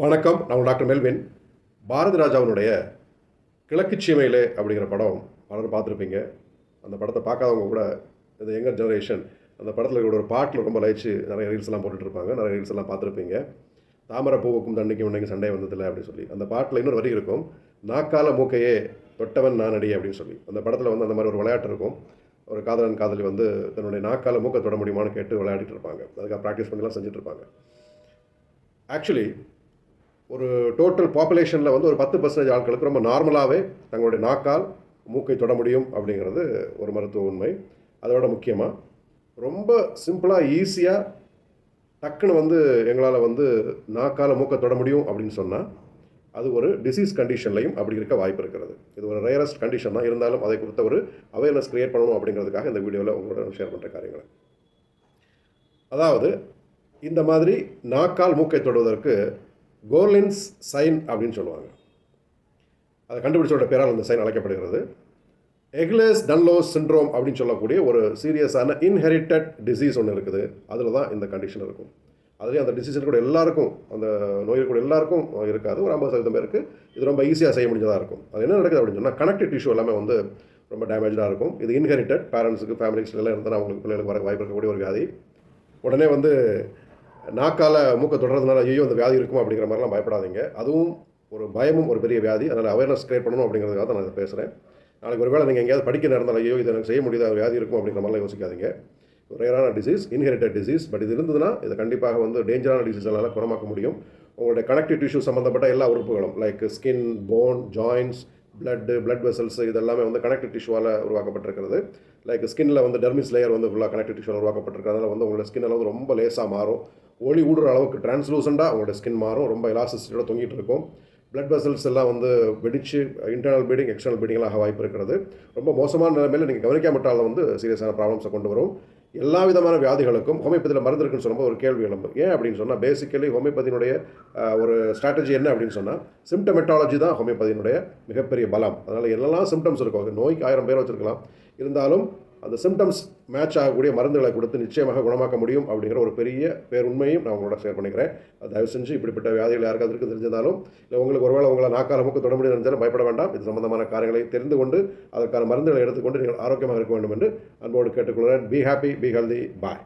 வணக்கம். நான் doctor Melvin. Bharathi ராஜாவினுடைய கிழக்கு சீமையிலே அப்படிங்கிற படம் பலரும் பார்த்துருப்பீங்க. அந்த படத்தை பார்க்காதவங்க கூட இந்த யங்கர் ஜெனரேஷன் அந்த படத்தில் கூட ஒரு பாட்டில் ரொம்ப லயிச்சு நிறைய ரீல்ஸ்லாம் போட்டுட்ருப்பாங்க இருப்பாங்க. நிறைய ரீல்ஸ் எல்லாம் பார்த்துருப்பீங்க. தாமரை பூவுக்கும் தண்ணிக்கும் இன்னைக்கு சண்டை வந்ததில்லை அப்படின்னு சொல்லி. அந்த பாட்டில் இன்னொரு வரி இருக்கும். நாக்கால மூக்கையே தொட்டவன் நானடி அப்படின்னு சொல்லி. அந்த படத்தில் வந்து அந்த மாதிரி ஒரு விளையாட்டு இருக்கும். ஒரு காதலன் காதலி வந்து தன்னுடைய நாக்கால மூக்கை தொட முடியுமான்னு கேட்டு விளையாடிட்டு இருப்பாங்க. அதுக்காக ப்ராக்டிஸ் பண்ணிலாம் செஞ்சுட்டு இருப்பாங்க. ஆக்சுவலி ஒரு டோட்டல் பாப்புலேஷனில் வந்து ஒரு பத்து பர்சன்டேஜ் ஆட்களுக்கு ரொம்ப நார்மலாகவே தங்களுடைய நாக்கால் மூக்கை தொட முடியும் அப்படிங்கிறது ஒரு மருத்துவ உண்மை. அதோட முக்கியமாக ரொம்ப சிம்பிளாக ஈஸியாக டக்குன்னு வந்து எங்களால் வந்து நாக்கால் மூக்கை தொட முடியும் அப்படின்னு சொன்னால் அது ஒரு டிசீஸ் கண்டிஷன்லையும் அப்படி இருக்க வாய்ப்பு இருக்கிறது. இது ஒரு ரேரஸ்ட் கண்டிஷன் தான். இருந்தாலும் அதை குறித்த ஒரு அவேர்னஸ் க்ரியேட் பண்ணணும் அப்படிங்கிறதுக்காக இந்த வீடியோவில் உங்களோட ஷேர் பண்ணுற காரியங்களை. அதாவது இந்த மாதிரி நாக்கால் மூக்கை தொடுவதற்கு கோர்லின்ஸ் சைன் அப்படின்னு சொல்லுவாங்க. அதை கண்டுபிடிச்சோட பேரால் அந்த சைன் அழைக்கப்படுகிறது. எக்லஸ் டன்லோஸ் சிண்ட்ரோம் அப்படின்னு சொல்லக்கூடிய ஒரு சீரியஸான இன்ஹெரிட்டட் டிசீஸ் ஒன்று இருக்குது. அதில் தான் இந்த கண்டிஷன் இருக்கும். அதுலேயும் அந்த டிசீஸ் கூட எல்லாருக்கும் அந்த நோய் கூட எல்லாருக்கும் இருக்காது. ஒரு ஐம்பது சதவீதம் பேருக்கு இது ரொம்ப ஈஸியாக செய்ய முடிஞ்சதாக இருக்கும். அது என்ன நடக்குது அப்படின்னு சொன்னால் கனெக்டிவ் டிஷ்யூ எல்லாமே வந்து ரொம்ப டேமேஜாக இருக்கும். இது இன்ஹெரிட்டட் பேரண்ட்ஸுக்கு ஃபேமிலிஸ்லாம் இருந்தால் அவங்களுக்கு பிள்ளைகளுக்கு வர வாய்ப்பு இருக்கக்கூடிய ஒரு வியாதி. உடனே வந்து நாக்கால் மூக்கை தொடர்றதுனால ஐயோ அந்த வியாதி இருக்கும் அப்படிங்கிற மாதிரிலாம் பயப்படாதீங்க. அதுவும் ஒரு பயமும் ஒரு பெரிய வியாதி. அதனால் அவேர்னஸ் கிரியேட் பண்ணணும் அப்படிங்கிறதுக்காக தான் நான் இதை பேசுகிறேன் நாளைக்கு ஒருவேளை நீங்கள் எங்கேயாவது படிக்க நேர்ந்தால் ஐயோ இதை எனக்கு செய்ய முடியாத? ஒரு வியாதி இருக்கும் அப்படிங்கிற மாதிரிலாம் யோசிக்காதீங்க. ரேரான டிசீஸ் இன்ஹெரிட்டட் டிசீஸ் பட் இது இருந்ததுன்னா இதை கண்டிப்பாக வந்து டேஞ்சரான டிசீஸ்களால் குணமாக்க முடியும். உங்களுடைய கனெக்டிவ் டிஷ்யூ சம்மந்தப்பட்ட எல்லா உறுப்புகளும் like skin bone joints blood blood vessels இதெல்லாமே வந்து கனெக்டிவ் டிஷ்யூவால் உருவாக்கப்பட்டிருக்கிறது. லைக் ஸ்கின்னில் வந்து டெர்மிஸ் லேயர் வந்து ஃபுல்லாக கனெக்டிவ் டிஷ்யூவில் உருவாக்கப்பட்டிருக்கு. அதனால் வந்து உங்களோட ஸ்கின் வந்து ரொம்ப லேசாக மாறும். ஒளி ஊடுற அளவுக்கு டிரான்ஸ்லூசண்டாக உங்களோட ஸ்கின் மாறும். ரொம்ப எலாசிஸ்டியோட தொங்கிட்டு இருக்கும். பிளட் வெசல்ஸ் எல்லாம் வந்து வெடிச்சு இன்டர்னல் ப்ளீடிங் எக்ஸ்டர்னல் ப்ளீடிங்லாம் வாய்ப்பு இருக்கிறது. ரொம்ப மோசமான நிலைமையில் நீங்கள் கவனிக்காமட்டால் வந்து சீரியஸான ப்ராப்ளம்ஸை கொண்டு வரும். எல்லா விதமான வியாதிகளுக்கும் ஹோமியோபதியில் மருந்து இருக்குன்னு சொல்லும்போது ஒரு கேள்வி எழும்பு. ஏன் அப்படின்னு சொன்னால் பேசிக்கலி ஹோமியோபதியினுடைய ஒரு ஸ்ட்ராட்டஜி என்ன அப்படின்னு சொன்னால் சிம்டமெட்டாலஜி தான் ஹோமியோபதியினுடைய மிகப்பெரிய பலம். அதனால் என்னெல்லாம் சிம்டம்ஸ் இருக்கும் நோய்க்கு ஆயிரம் பேர் வச்சுருக்கலாம். இருந்தாலும் அந்த சிம்டம்ஸ் மேட்ச் ஆகக்கூடிய மருந்துகளை கொடுத்து நிச்சயமாக குணமாக்க முடியும் அப்படிங்கிற ஒரு பெரிய பேர் உண்மையும் நான் உங்களோட ஷேர் பண்ணிக்கிறேன். தயவு செஞ்சு இப்படிப்பட்ட வியாதிகள் யாருக்காவது இருக்கு தெரிஞ்சிருந்தாலும் இல்லை உங்களுக்கு ஒருவேளை உங்களை நாக்கால மூக்கு தொட முடியும் இருந்தாலும் பயப்பட வேண்டாம். இது சம்பந்தமான காரியங்களை தெரிந்து கொண்டு அதற்கான மருந்துகளை எடுத்துக்கொண்டு நீங்கள் ஆரோக்கியமாக இருக்க வேண்டும் என்று அன்போடு கேட்டுக்கொள்கிறேன். Be happy be healthy bye